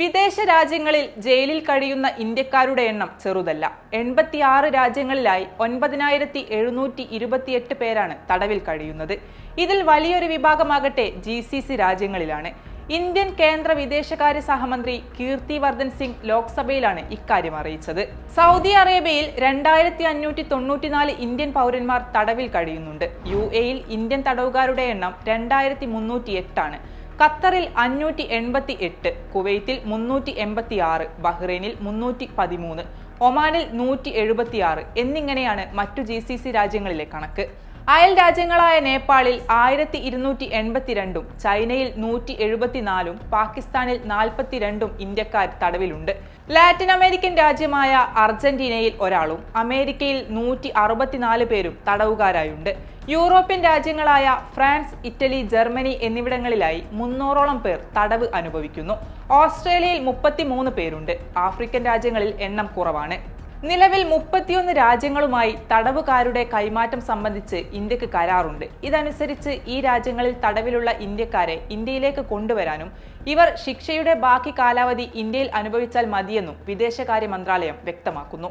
വിദേശ രാജ്യങ്ങളിൽ ജയിലിൽ കഴിയുന്ന ഇന്ത്യക്കാരുടെ എണ്ണം ചെറുതല്ല. എൺപത്തിയാറ് രാജ്യങ്ങളിലായി ഒൻപതിനായിരത്തി എഴുന്നൂറ്റി ഇരുപത്തിയെട്ട് പേരാണ് തടവിൽ കഴിയുന്നത്. ഇതിൽ വലിയൊരു വിഭാഗമാകട്ടെ ജി സി സി രാജ്യങ്ങളിലാണ്. ഇന്ത്യൻ കേന്ദ്ര വിദേശകാര്യ സഹമന്ത്രി കീർത്തി വർദ്ധൻ സിംഗ് ലോക്സഭയിലാണ് ഇക്കാര്യം അറിയിച്ചത്. സൗദി അറേബ്യയിൽ രണ്ടായിരത്തി അഞ്ഞൂറ്റി തൊണ്ണൂറ്റിനാല് ഇന്ത്യൻ പൗരന്മാർ തടവിൽ കഴിയുന്നുണ്ട്. യു എയിൽ ഇന്ത്യൻ തടവുകാരുടെ എണ്ണം രണ്ടായിരത്തി മുന്നൂറ്റി എട്ടാണ് ഖത്തറിൽ അഞ്ഞൂറ്റി എൺപത്തി എട്ട് കുവൈത്തിൽ മുന്നൂറ്റി എൺപത്തി ആറ് ബഹ്റൈനിൽ മുന്നൂറ്റി പതിമൂന്ന് ഒമാനിൽ നൂറ്റി എഴുപത്തി ആറ് എന്നിങ്ങനെയാണ് മറ്റു ജി സി സി രാജ്യങ്ങളിലെ കണക്ക്. അയൽ രാജ്യങ്ങളായ നേപ്പാളിൽ ആയിരത്തി ഇരുന്നൂറ്റി എൺപത്തിരണ്ടും ചൈനയിൽ നൂറ്റി എഴുപത്തിനാലും പാകിസ്ഥാനിൽ നാൽപ്പത്തിരണ്ടും ഇന്ത്യക്കാർ തടവിലുണ്ട്. ലാറ്റിൻ അമേരിക്കൻ രാജ്യമായ അർജന്റീനയിൽ ഒരാളും അമേരിക്കയിൽ നൂറ്റി അറുപത്തിനാല് പേരും തടവുകാരായുണ്ട്. യൂറോപ്യൻ രാജ്യങ്ങളായ ഫ്രാൻസ് ഇറ്റലി ജർമ്മനി എന്നിവിടങ്ങളിലായി മുന്നൂറോളം പേർ തടവ് അനുഭവിക്കുന്നു. ഓസ്ട്രേലിയയിൽ മുപ്പത്തിമൂന്ന് പേരുണ്ട്. ആഫ്രിക്കൻ രാജ്യങ്ങളിൽ എണ്ണം കുറവാണ്. നിലവിൽ മുപ്പത്തിയൊന്ന് രാജ്യങ്ങളുമായി തടവുകാരുടെ കൈമാറ്റം സംബന്ധിച്ച് ഇന്ത്യയ്ക്ക് കരാറുണ്ട്. ഇതനുസരിച്ച് ഈ രാജ്യങ്ങളിൽ തടവിലുള്ള ഇന്ത്യക്കാരെ ഇന്ത്യയിലേക്ക് കൊണ്ടുവരാനും ഇവർ ശിക്ഷയുടെ ബാക്കി കാലാവധി ഇന്ത്യയിൽ അനുഭവിച്ചാൽ മതിയെന്നും വിദേശകാര്യ മന്ത്രാലയം വ്യക്തമാക്കുന്നു.